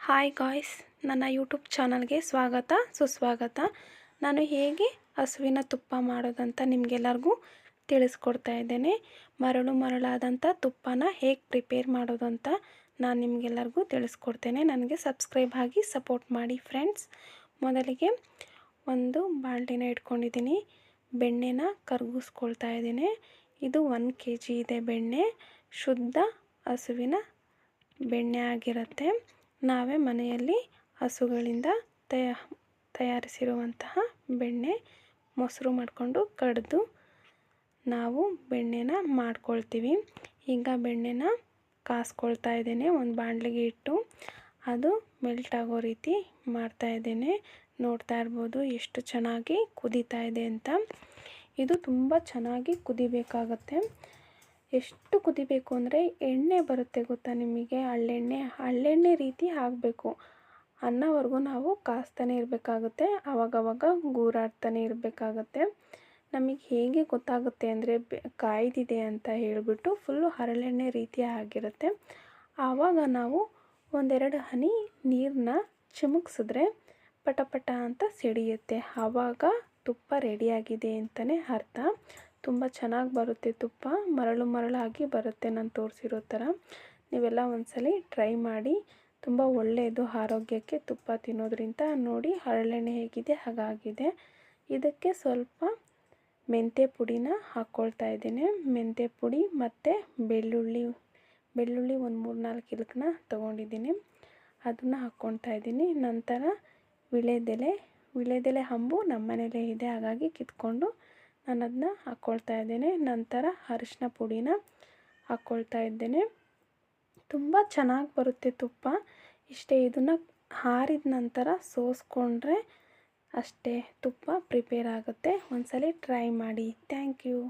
Hi guys ನನ್ನ YouTube ಚಾನಲ್ಗೆ ಸ್ವಾಗತ, ಸುಸ್ವಾಗತ. ನಾನು ಹೇಗೆ ಹಸುವಿನ ತುಪ್ಪ ಮಾಡೋದಂತ ನಿಮಗೆಲ್ಲರಿಗೂ ತಿಳಿಸ್ಕೊಡ್ತಾ ಇದ್ದೇನೆ. ಮರಳು ಮರಳಾದಂಥ ತುಪ್ಪನ ಹೇಗೆ ಪ್ರಿಪೇರ್ ಮಾಡೋದು ಅಂತ ನಾನು ನಿಮಗೆಲ್ಲರಿಗೂ ತಿಳಿಸ್ಕೊಡ್ತೇನೆ. ನನಗೆ ಸಬ್ಸ್ಕ್ರೈಬ್ ಆಗಿ ಸಪೋರ್ಟ್ ಮಾಡಿ ಫ್ರೆಂಡ್ಸ್ ಮೊದಲಿಗೆ ಒಂದು ಬಾಲ್ಟಿನ ಇಟ್ಕೊಂಡಿದ್ದೀನಿ. ಬೆಣ್ಣೆನ ಕರಗಿಸ್ಕೊಳ್ತಾ ಇದ್ದೀನಿ. ಇದು ಒನ್ ಕೆ ಜಿ ಇದೆ ಬೆಣ್ಣೆ. ಶುದ್ಧ ಹಸುವಿನ ಬೆಣ್ಣೆ ಆಗಿರುತ್ತೆ. ನಾವೇ ಮನೆಯಲ್ಲಿ ಹಸುಗಳಿಂದ ತಯ, ತಯಾರಿಸಿರುವಂತಹ ಬೆಣ್ಣೆ ಮೊಸರು ಮಾಡಿಕೊಂಡು ಕಡಿದು ನಾವು ಬೆಣ್ಣೆನ ಮಾಡ್ಕೊಳ್ತೀವಿ. ಈಗ ಬೆಣ್ಣೆನ ಕಾಸ್ಕೊಳ್ತಾ ಇದ್ದೇನೆ. ಒಂದು ಬಾಣಲಿಗೆ ಇಟ್ಟು ಅದು ಮೆಲ್ಟ್ ಆಗೋ ರೀತಿ ಮಾಡ್ತಾ ಇದ್ದೇನೆ. ನೋಡ್ತಾ ಇರ್ಬೋದು ಎಷ್ಟು ಚೆನ್ನಾಗಿ ಕುದೀತಾ ಇದೆ ಅಂತ. ಇದು ತುಂಬ ಚೆನ್ನಾಗಿ ಕುದಿಬೇಕಾಗತ್ತೆ. ಎಷ್ಟು ಕುದಿಬೇಕು ಅಂದರೆ ಎಣ್ಣೆ ಬರುತ್ತೆ ಗೊತ್ತಾ ನಿಮಗೆ? ಹಳ್ಳೆಣ್ಣೆ ಹಳ್ಳೆಣ್ಣೆ ರೀತಿ ಆಗಬೇಕು ಅನ್ನೋವರೆಗೂ ನಾವು ಕಾಸ್ತಾನೆ ಇರಬೇಕಾಗುತ್ತೆ ಆವಾಗವಾಗ ಗೂರಾಡ್ತಾನೆ ಇರಬೇಕಾಗತ್ತೆ. ನಮಗೆ ಹೇಗೆ ಗೊತ್ತಾಗುತ್ತೆ ಅಂದರೆ ಕಾಯ್ದಿದೆ ಅಂತ ಹೇಳಿಬಿಟ್ಟು ಫುಲ್ಲು ಹರಳೆಣ್ಣೆ ರೀತಿ ಆಗಿರುತ್ತೆ. ಆವಾಗ ನಾವು ಒಂದೆರಡು ಹನಿ ನೀರನ್ನ ಚಿಮುಕ್ಸಿದ್ರೆ ಪಟ ಪಟ ಅಂತ ಸಿಡಿಯುತ್ತೆ. ಆವಾಗ ತುಪ್ಪ ರೆಡಿಯಾಗಿದೆ ಅಂತಲೇ ಅರ್ಥ. ತುಂಬ ಚೆನ್ನಾಗಿ ಬರುತ್ತೆ ತುಪ್ಪ. ಮರಳು ಮರಳಾಗಿ ಬರುತ್ತೆ ನಾನು ತೋರಿಸಿರೋ ಥರ. ನೀವೆಲ್ಲ ಒಂದ್ಸಲಿ ಟ್ರೈ ಮಾಡಿ. ತುಂಬ ಒಳ್ಳೆಯದು ಆರೋಗ್ಯಕ್ಕೆ ತುಪ್ಪ ತಿನ್ನೋದ್ರಿಂದ. ನೋಡಿ ಹರಳೆಣ್ಣೆ ಹೇಗಿದೆ, ಹಾಗಾಗಿದೆ. ಇದಕ್ಕೆ ಸ್ವಲ್ಪ ಮೆಂತ್ಯ ಪುಡಿನ ಹಾಕ್ಕೊಳ್ತಾ ಇದ್ದೀನಿ. ಮೆಂತ್ಯ ಪುಡಿ ಮತ್ತು ಬೆಳ್ಳುಳ್ಳಿ ಬೆಳ್ಳುಳ್ಳಿ ಒಂದು ಮೂರು ನಾಲ್ಕು ಇಲಕನ್ನ ತೊಗೊಂಡಿದ್ದೀನಿ. ಅದನ್ನು ಹಾಕ್ಕೊಳ್ತಾ ಇದ್ದೀನಿ. ನಂತರ ವಿಳೆದೆಲೆ ವಿಳೆದೆಲೆ ಹಂಬು ನಮ್ಮ ಮನೇಲೇ ಇದೆ. ಹಾಗಾಗಿ ಕಿತ್ಕೊಂಡು ನಾನು ಅದನ್ನ ಹಾಕ್ಕೊಳ್ತಾ ಇದ್ದೇನೆ. ನಂತರ ಅರಿಶಿನ ಪುಡಿನ ಹಾಕ್ಕೊಳ್ತಾ ಇದ್ದೇನೆ. ತುಂಬ ಚೆನ್ನಾಗಿ ಬರುತ್ತೆ ತುಪ್ಪ. ಇಷ್ಟೇ ಇದನ್ನು ಹಾರಿದ ನಂತರ ಸೋಸ್ಕೊಂಡ್ರೆ ಅಷ್ಟೇ ತುಪ್ಪ ಪ್ರಿಪೇರ್ ಆಗುತ್ತೆ. ಒಂದ್ಸಲಿ ಟ್ರೈ ಮಾಡಿ. Thank you